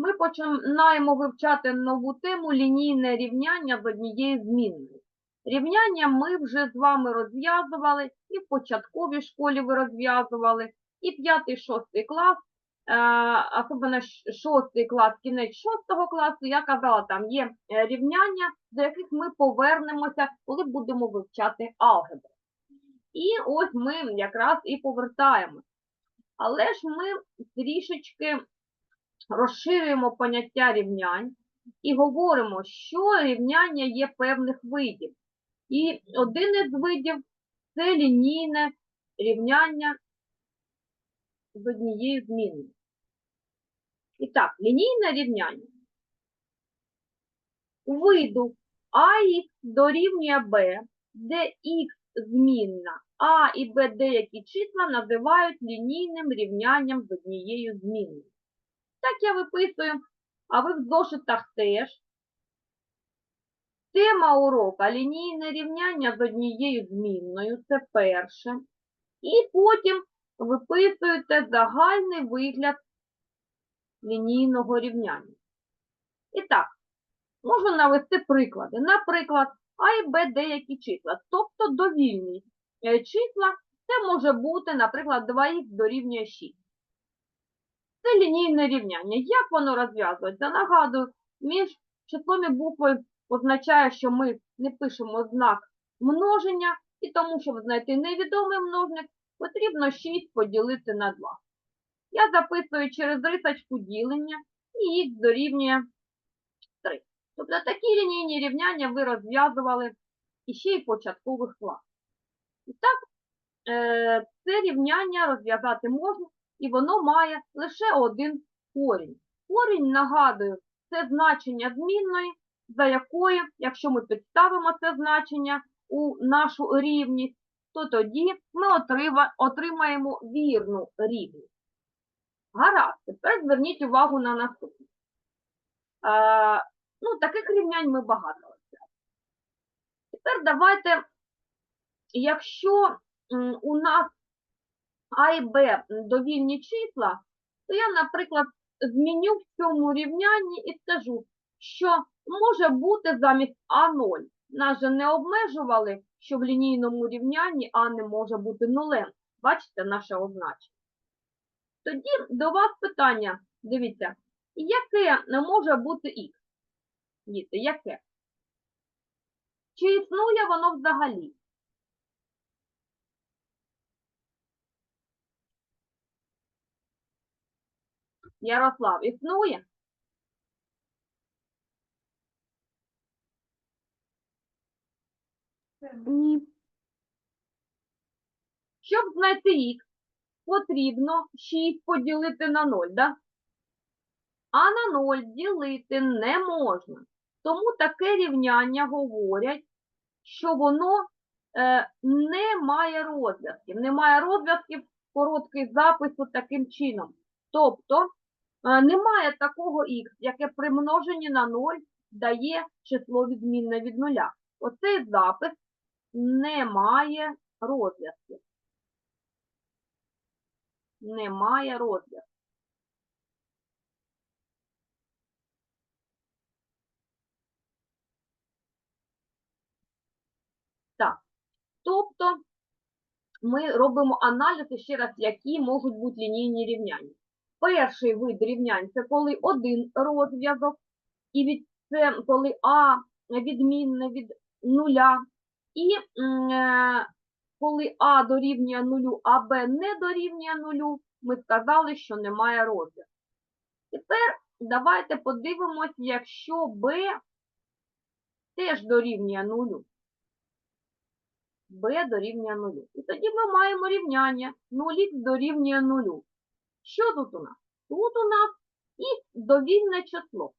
ми починаємо вивчати нову тему лінійне рівняння з однією змінною. Рівняння ми вже з вами розв'язували, і в початковій школі ви розв'язували, і 5-6 клас, е, особливо щ- шостий клас, кінець шостого класу, я казала, там є е, рівняння, до яких ми повернемося, коли будемо вивчати алгебру. І ось ми якраз і повертаємося. Але ж ми трішечки розширюємо поняття рівнянь і говоримо, що рівняння є певних видів. І один із видів це лінійне рівняння з однією зміною. І так, лінійне рівняння. У виду АХ дорівнює Б, де Х змінна, А і Б деякі числа називають лінійним рівнянням з однією змінною. Так я виписую, а ви в зошитах теж. Тема урока лінійне рівняння з однією змінною, це перше. І потім виписуєте загальний вигляд лінійного рівняння. І так, можу навести приклади. Наприклад, А і Б деякі числа, тобто довільні е, числа, це може бути, наприклад, 2х дорівнює 6. Це лінійне рівняння. Як воно розв'язується? Нагадую, між числом і буквою означає, що ми не пишемо знак множення, і тому, щоб знайти невідомий множник, потрібно 6 поділити на 2. Я записую через рисочку ділення, і х дорівнює 3. Тобто такі лінійні рівняння ви розв'язували іще й початкових класах. І так, е, це рівняння розв'язати можна, і воно має лише один корінь. Корінь, нагадую, це значення змінної, за якою, якщо ми підставимо це значення у нашу рівність, то тоді ми отримаємо вірну рівність. Гаразд, тепер зверніть увагу на наступне. Е, ну, таких рівнянь ми багато. Тепер давайте, якщо у нас а і Б довільні числа, то я, наприклад, зміню в цьому рівнянні і скажу, що може бути замість А0. Нас же не обмежували, що в лінійному рівнянні А не може бути нулем. Бачите наше означення. Тоді до вас питання, дивіться, яке не може бути Х? Діти, яке? Чи існує воно взагалі? Ярослав, існує? Ні. Щоб знайти х, потрібно 6 поділити на 0, да? А на 0 ділити не можна. Тому таке рівняння говорять, що воно е, не має розв'язків. Немає розв'язків, короткий запис таким чином. Тобто немає такого х, яке при множенні на 0 дає число відмінне від нуля. Оцей запис не має розв'язків. Немає розв'язку. Так. Тобто ми робимо аналіз і ще раз, які можуть бути лінійні рівняння. Перший вид рівнянь це коли один розв'язок, і від це коли А відмінне від нуля, і е, коли А дорівнює нулю, а Б не дорівнює нулю, ми сказали, що немає розв'язку. Тепер давайте подивимось, якщо Б теж дорівнює нулю. b дорівнює нулю. І тоді ми маємо рівняння 0х дорівнює нулю. Що тут у нас? Тут у нас х довільне число.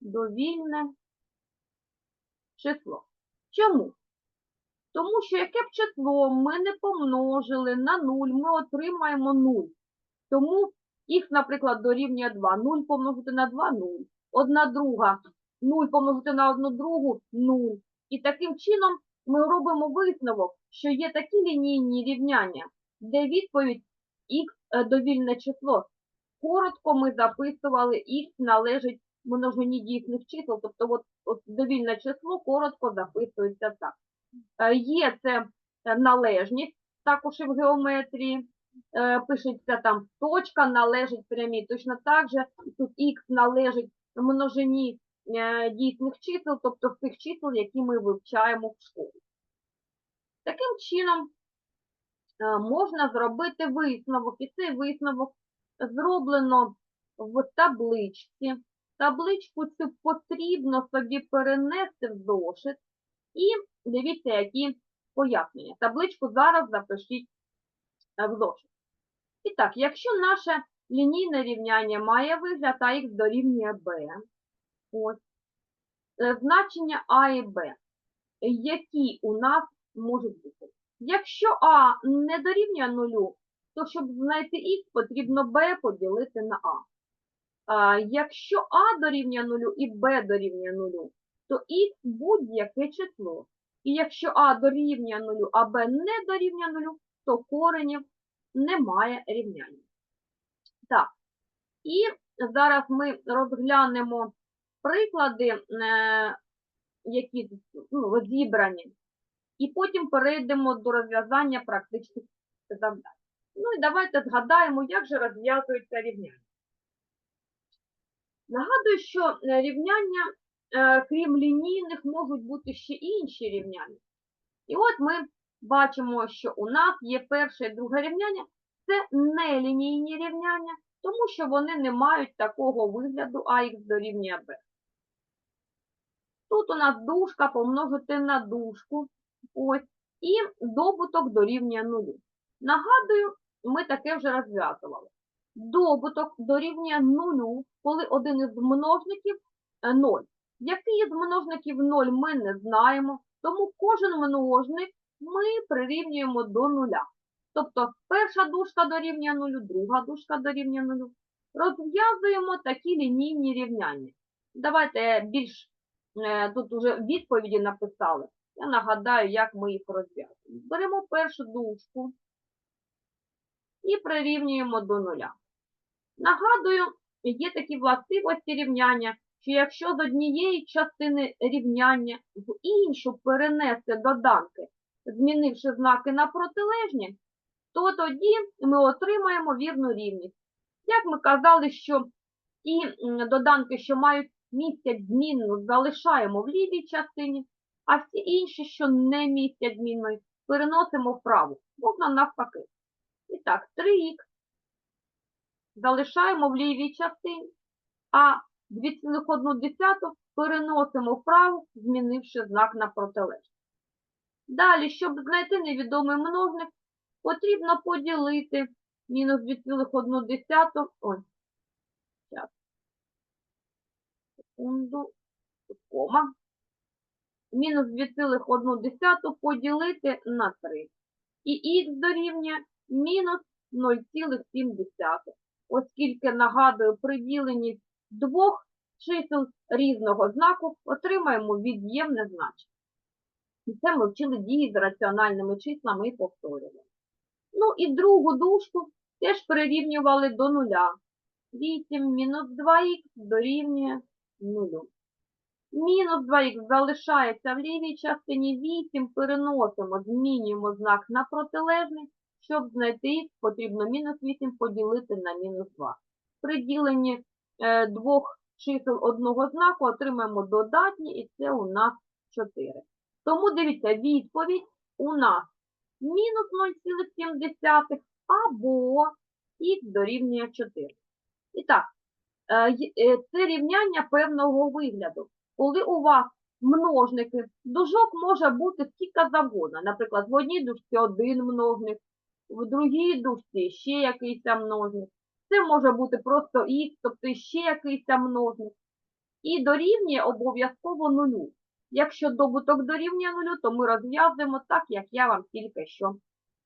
Довільне число. Чому? Тому що яке б число ми не помножили на 0, ми отримаємо 0. Тому х, наприклад, дорівнює 2. 0 помножити на 2 – 0. Одна друга. 0 помножити на одну другу – 0. І таким чином ми робимо висновок, що є такі лінійні рівняння, де відповідь х довільне число коротко ми записували х належить множині дійсних чисел, тобто от, от довільне число коротко записується так. Е, Є це е, належність, також і в геометрії. Е, Пишеться там точка належить прямій. Точно так же тут х належить множині е, дійсних чисел, тобто тих чисел, які ми вивчаємо в школі. Таким чином е, можна зробити висновок, і цей висновок зроблено в табличці. Табличку цю потрібно собі перенести в зошит і дивіться, які пояснення. Табличку зараз запишіть е, в зошит. І так, якщо наше лінійне рівняння має вигляд АХ дорівнює Б, е, значення А і Б, які у нас можуть бути. Якщо А не дорівнює нулю, то щоб знайти Х, потрібно Б поділити на А. Якщо А дорівнює нулю і Б дорівнює нулю, то Х будь-яке число. І якщо А дорівнює нулю, а Б не дорівнює нулю, то коренів немає рівняння. Так, і зараз ми розглянемо приклади, е, які ну, зібрані, і потім перейдемо до розв'язання практичних завдань. Ну і давайте згадаємо, як же розв'язується рівняння. Нагадую, що е, рівняння, е, крім лінійних, можуть бути ще інші рівняння. І от ми бачимо, що у нас є перше і друге рівняння. Це нелінійні рівняння, тому що вони не мають такого вигляду АХ дорівнює Б. Тут у нас дужка помножити на дужку. Ось, і добуток дорівнює нулю. Нагадую, ми таке вже розв'язували. Добуток дорівнює нулю, коли один із множників 0. Який із множників 0 ми не знаємо, тому кожен множник ми прирівнюємо до нуля. Тобто перша дужка дорівнює нулю, друга дужка дорівнює нулю. Розв'язуємо такі лінійні рівняння. Давайте більш е, тут уже відповіді написали. Я нагадаю, як ми їх розв'язуємо. Беремо першу дужку і прирівнюємо до нуля. Нагадую, є такі властивості рівняння, що якщо з однієї частини рівняння в іншу перенести доданки, змінивши знаки на протилежні, то тоді ми отримаємо вірну рівність. Як ми казали, що ті доданки, що мають містять змінну, залишаємо в лівій частині, а всі інші, що не містять змінної, переносимо вправо. Можна навпаки. І так, 3х залишаємо в лівій частині, а 2,1 переносимо вправо, змінивши знак на протилежність. Далі, щоб знайти невідомий множник, потрібно поділити мінус 2,1. Ой. Секунду, кома. Мінус 2,1 поділити на 3. І х дорівнює мінус 0,7. Оскільки, нагадую, при діленні двох чисел різного знаку отримаємо від'ємне значення. І це ми вчили дії з раціональними числами і повторювали. Ну і другу дужку теж прирівнювали до нуля. 8 мінус 2х дорівнює 0. Мінус 2х залишається в лівій частині 8, переносимо, змінюємо знак на протилежний. Щоб знайти х, потрібно мінус 8 поділити на мінус 2. При діленні е, двох чисел одного знаку отримаємо додатні, і це у нас 4. Тому дивіться, відповідь у нас мінус 0,7 або х дорівнює 4. І так, е, е, це рівняння певного вигляду. Коли у вас множники, дужок може бути скільки завгодно. Наприклад, в одній дужці один множник, в другій дужці ще якийсь множник. Це може бути просто х, тобто ще якийсь множник. І дорівнює обов'язково нулю. Якщо добуток дорівнює нулю, то ми розв'язуємо так, як я вам тільки що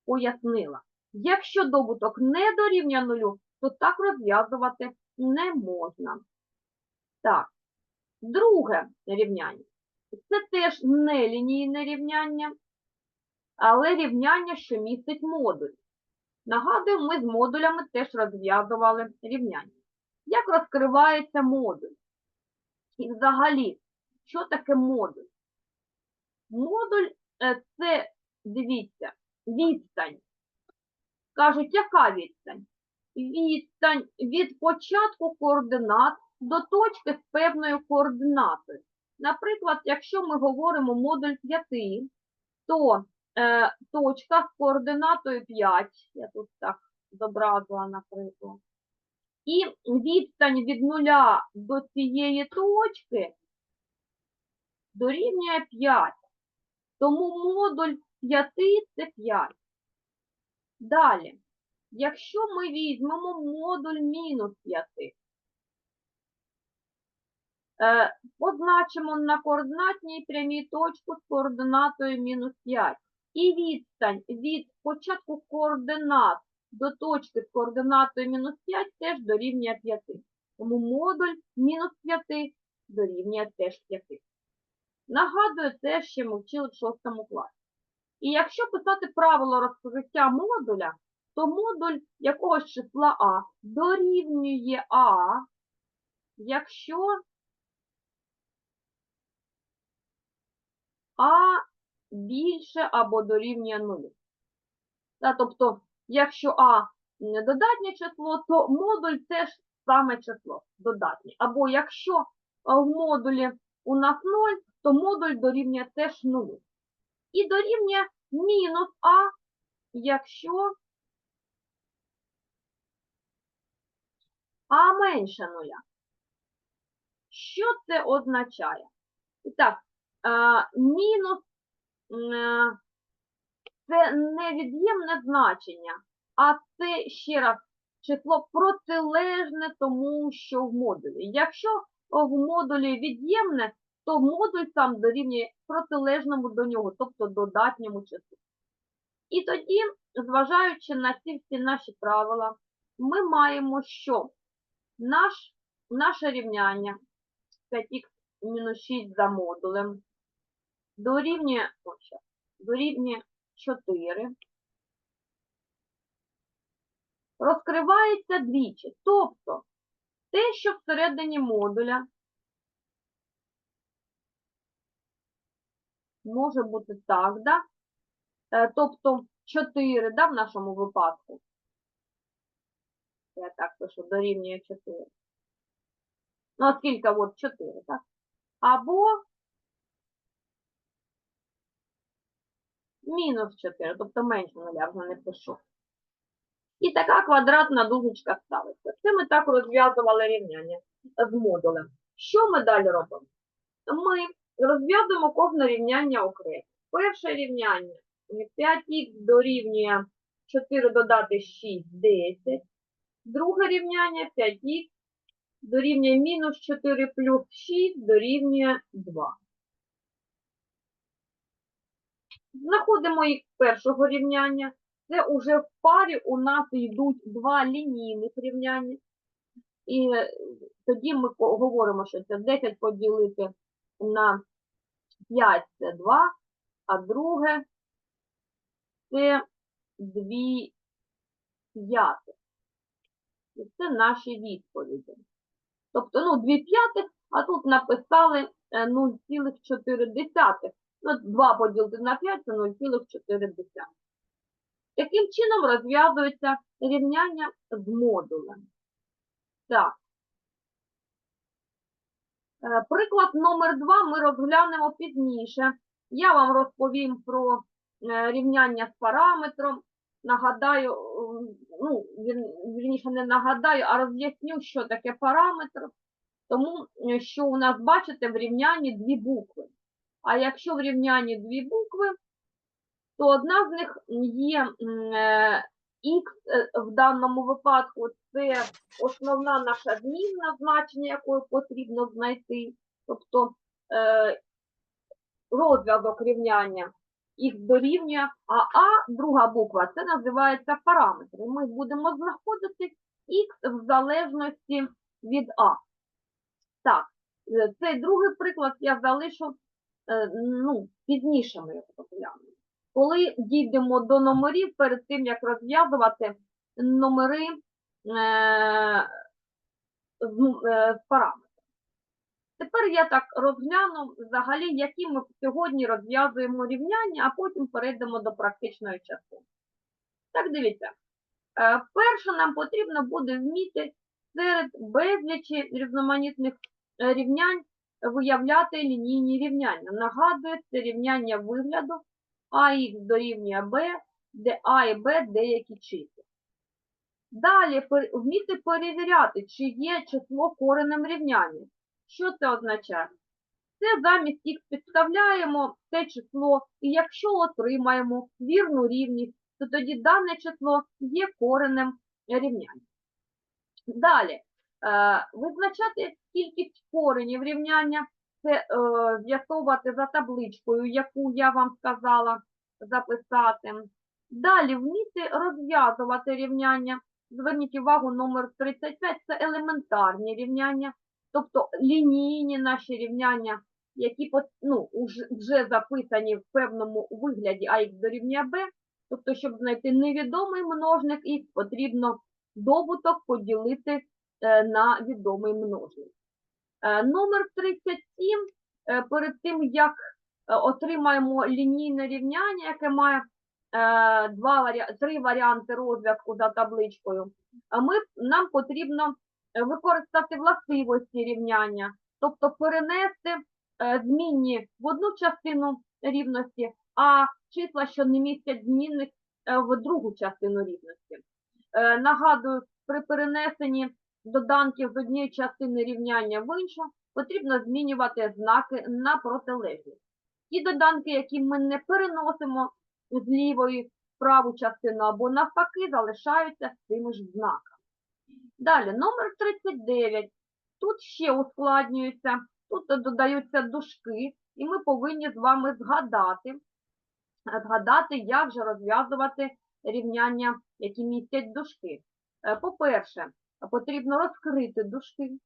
пояснила. Якщо добуток не дорівнює нулю, то так розв'язувати не можна. Так, друге рівняння. Це теж не лінійне рівняння, але рівняння, що містить модуль. Нагадую, ми з модулями теж розв'язували рівняння. Як розкривається модуль? І взагалі, що таке модуль? Модуль е, це, дивіться, відстань. Кажуть, яка відстань? Відстань від початку координат до точки з певною координатою. Наприклад, якщо ми говоримо модуль 5, то е, точка з координатою 5, я тут так зобразила, наприклад, і відстань від нуля до цієї точки дорівнює 5. Тому модуль 5 це 5. Далі, якщо ми візьмемо модуль мінус 5, е, позначимо на координатній прямій точку з координатою мінус 5. І відстань від початку координат до точки з координатою мінус 5 теж дорівнює 5. Тому модуль мінус 5 дорівнює теж 5. Нагадую, це ще ми вчили в 6 класі. І якщо писати правило розкриття модуля, то модуль якогось числа А дорівнює А, якщо А більше або дорівнює нулю. Та, тобто, якщо А додатнє число, то модуль теж саме число додатнє. Або якщо в модулі у нас 0, то модуль дорівнює теж 0. І дорівнює мінус А, якщо А менше нуля. Що це означає? Так, мінус е, це не від'ємне значення, а це ще раз число протилежне тому, що в модулі. Якщо в модулі від'ємне, то модуль сам дорівнює протилежному до нього, тобто додатньому числу. І тоді, зважаючи на ці всі наші правила, ми маємо, що наш, наше рівняння 5х мінус 6 за модулем дорівнює, дорівнює 4. Розкривається двічі. Тобто те, що всередині модуля може бути так, да? Е, тобто 4, да, в нашому випадку. Я так пишу, дорівнює 4. Ну, а скільки от 4, так? Або мінус 4, тобто менше нуля, вже не пишу. І така квадратна дужечка ставиться. Це ми так розв'язували рівняння з модулем. Що ми далі робимо? Ми розв'язуємо кожне рівняння окремо. Перше рівняння 5х дорівнює 4 додати 6, 10. Друге рівняння 5х дорівнює мінус 4 плюс 6 дорівнює 2. Знаходимо їх з першого рівняння. Це уже в парі у нас йдуть два лінійних рівняння. І е, тоді ми говоримо, що це 10 поділити на 5 це 2, а друге це 2 п'ятих. І це наші відповіді. Тобто, ну, 2 п'ятих, а тут написали е, 0,4. Ну, 2 поділити на 5 це 0,4. Таким чином розв'язується рівняння з модулем. Так. Е, Приклад номер 2 ми розглянемо пізніше. Я вам розповім про е, рівняння з параметром. Нагадаю, ну, вір- вірніше не нагадаю, а роз'ясню, що таке параметр. Тому е, що у нас, бачите, в рівнянні дві букви. А якщо в рівнянні дві букви, то одна з них є е, Х е, в даному випадку це основна наша змінна, значення якої потрібно знайти. Тобто е, розв'язок рівняння Х дорівнює, а А, друга буква, це називається параметри. Ми будемо знаходити Х в залежності від А. Так, цей другий приклад я залишу ну, пізніше ми його розглянемо. коли дійдемо до номерів, перед тим як розв'язувати номери е, з, ну, е, параметрами. Тепер я так розгляну взагалі, які ми сьогодні розв'язуємо рівняння, а потім перейдемо до практичної частини. Так, дивіться. Е, Перше нам потрібно буде вміти серед безлічі різноманітних е, рівнянь виявляти лінійні рівняння. Нагадую, це рівняння вигляду АХ дорівнює Б, де А і Б деякі числа. Далі вміти перевіряти, чи є число коренем рівняння. Що це означає? Це замість їх підставляємо це число, і якщо отримаємо вірну рівність, то тоді дане число є коренем рівняння. Далі, е, визначати кількість коренів рівняння, це е, з'ясовувати за табличкою, яку я вам сказала записати. Далі вміти розв'язувати рівняння. Зверніть увагу, номер 35 це елементарні рівняння, тобто лінійні наші рівняння, які ну, вже записані в певному вигляді АХ дорівнює Б. Тобто, щоб знайти невідомий множник Х, потрібно добуток поділити е, на відомий множник. Е, Номер 37, е, перед тим, як е, отримаємо лінійне рівняння, яке має два три варіанти розв'язку за табличкою, ми, нам потрібно використати властивості рівняння, тобто перенести змінні в одну частину рівності, а числа, що не містять змінних, в другу частину рівності. Нагадую, при перенесенні доданків з однієї частини рівняння в іншу, потрібно змінювати знаки на протилежність. Ті доданки, які ми не переносимо з лівої в праву частину або навпаки, залишаються з тими ж знаками. Далі, номер 39. Тут ще ускладнюється, тут додаються дужки, і ми повинні з вами згадати, згадати, як же розв'язувати рівняння, які містять дужки. Е, По-перше, потрібно розкрити дужки.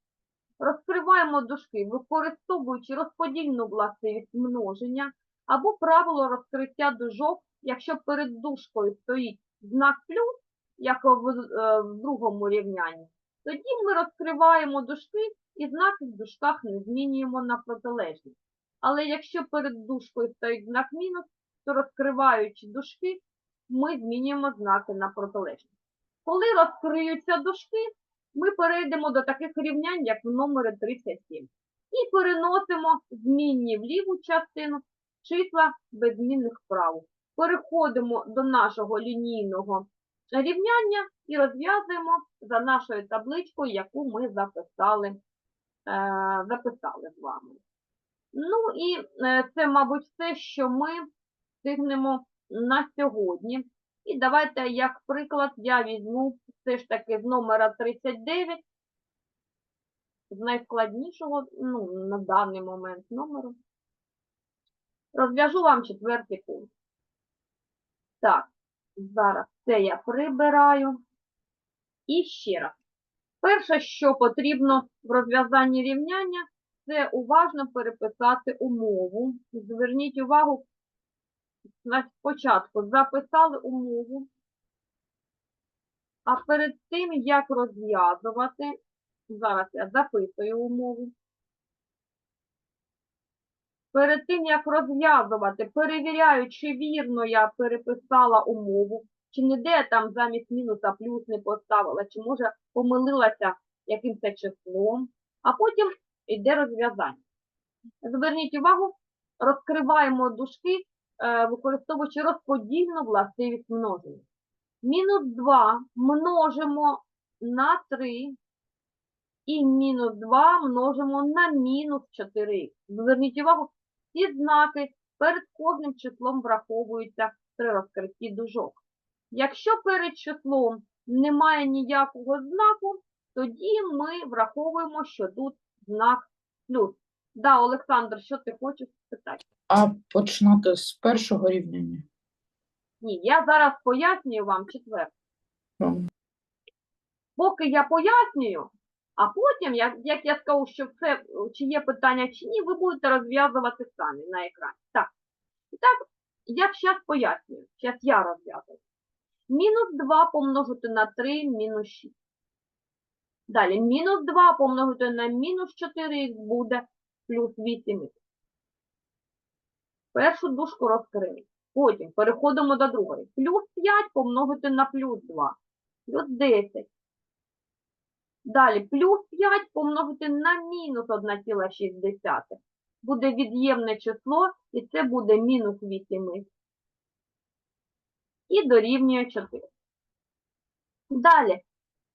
Розкриваємо дужки, використовуючи розподільну властивість множення або правило розкриття дужок, якщо перед дужкою стоїть знак плюс, як в, е, в другому рівнянні, тоді ми розкриваємо дужки і знаки в дужках не змінюємо на протилежність. Але якщо перед дужкою стоїть знак мінус, то розкриваючи дужки, ми змінюємо знаки на протилежність. Коли розкриються дужки, ми перейдемо до таких рівнянь, як в номері 37. І переносимо змінні в ліву частину, числа без змінних. Переходимо до нашого лінійного рівняння і розв'язуємо за нашою табличкою, яку ми записали, е, записали з вами. Ну і е, це, мабуть, все, що ми встигнемо на сьогодні. І давайте, як приклад, я візьму все ж таки з номера 39, з найскладнішого, ну, на даний момент номеру. Розв'яжу вам четвертий пункт. Так, зараз це я прибираю. І ще раз. Перше, що потрібно в розв'язанні рівняння, це уважно переписати умову. Зверніть увагу, спочатку записали умову, а перед тим, як розв'язувати, зараз я записую умову. Перед тим, як розв'язувати, перевіряю, чи вірно я переписала умову, чи ніде там замість мінуса плюс не поставила, чи може помилилася якимось числом, а потім йде розв'язання. Зверніть увагу, розкриваємо дужки, використовуючи розподільну властивість множення. Мінус 2 множимо на 3 і мінус 2 множимо на мінус 4. Зверніть увагу, ці знаки перед кожним числом враховуються при розкритті дужок. Якщо перед числом немає ніякого знаку, тоді ми враховуємо, що тут знак плюс. Да, Олександр, що ти хочеш спитати? А починати з першого рівняння? Ні, я зараз пояснюю вам четверте. Поки я пояснюю, а потім, як, як я скажу, що це, чи є питання чи ні, ви будете розв'язувати самі на екрані. Так. І так, я зараз пояснюю, зараз я розв'язую. Мінус 2 помножити на 3 мінус 6. Далі, мінус 2 помножити на мінус 4х буде плюс 8х. Першу дужку розкрили. Потім переходимо до другої. Плюс 5 помножити на плюс 2. Плюс 10. Далі плюс 5 помножити на мінус 1,6. Буде від'ємне число, і це буде мінус 8х. І дорівнює 4. Далі,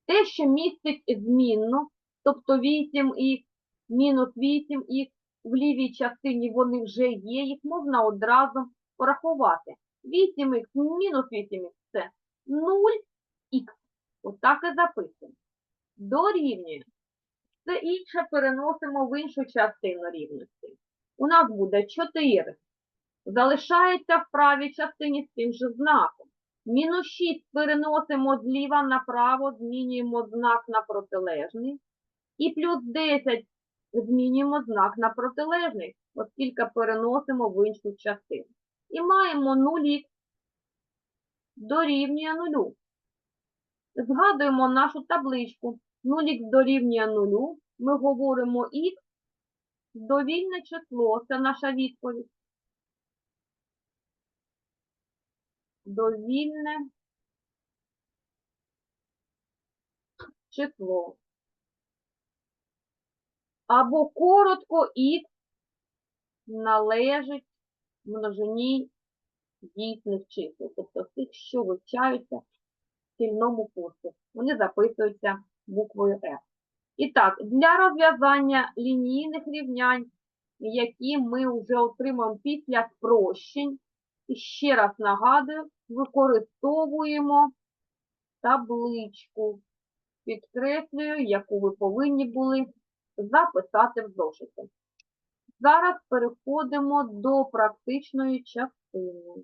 те, що містить змінну, тобто 8х, мінус 8х, в лівій частині вони вже є, їх можна одразу порахувати. 8х мінус 8х це 0х. Отак і записуємо. Дорівнює. Це інше переносимо в іншу частину рівності. У нас буде 4. Залишається в правій частині з тим же знаком. Мінус 6 переносимо зліва направо, змінюємо знак на протилежний. І плюс 10 змінюємо знак на протилежний, оскільки переносимо в іншу частину. І маємо 0х дорівнює 0. Згадуємо нашу табличку. 0х дорівнює 0. Ми говоримо х довільне число. Це наша відповідь. Довільне число. Або коротко х належить множині дійсних чисел, тобто тих, що вивчаються в спільному курсі. Вони записуються буквою F. І так, для розв'язання лінійних рівнянь, які ми вже отримаємо після спрощень, і ще раз нагадую, використовуємо табличку. Підкреслюю, яку ви повинні були записати в зошиті. Зараз переходимо до практичної частини.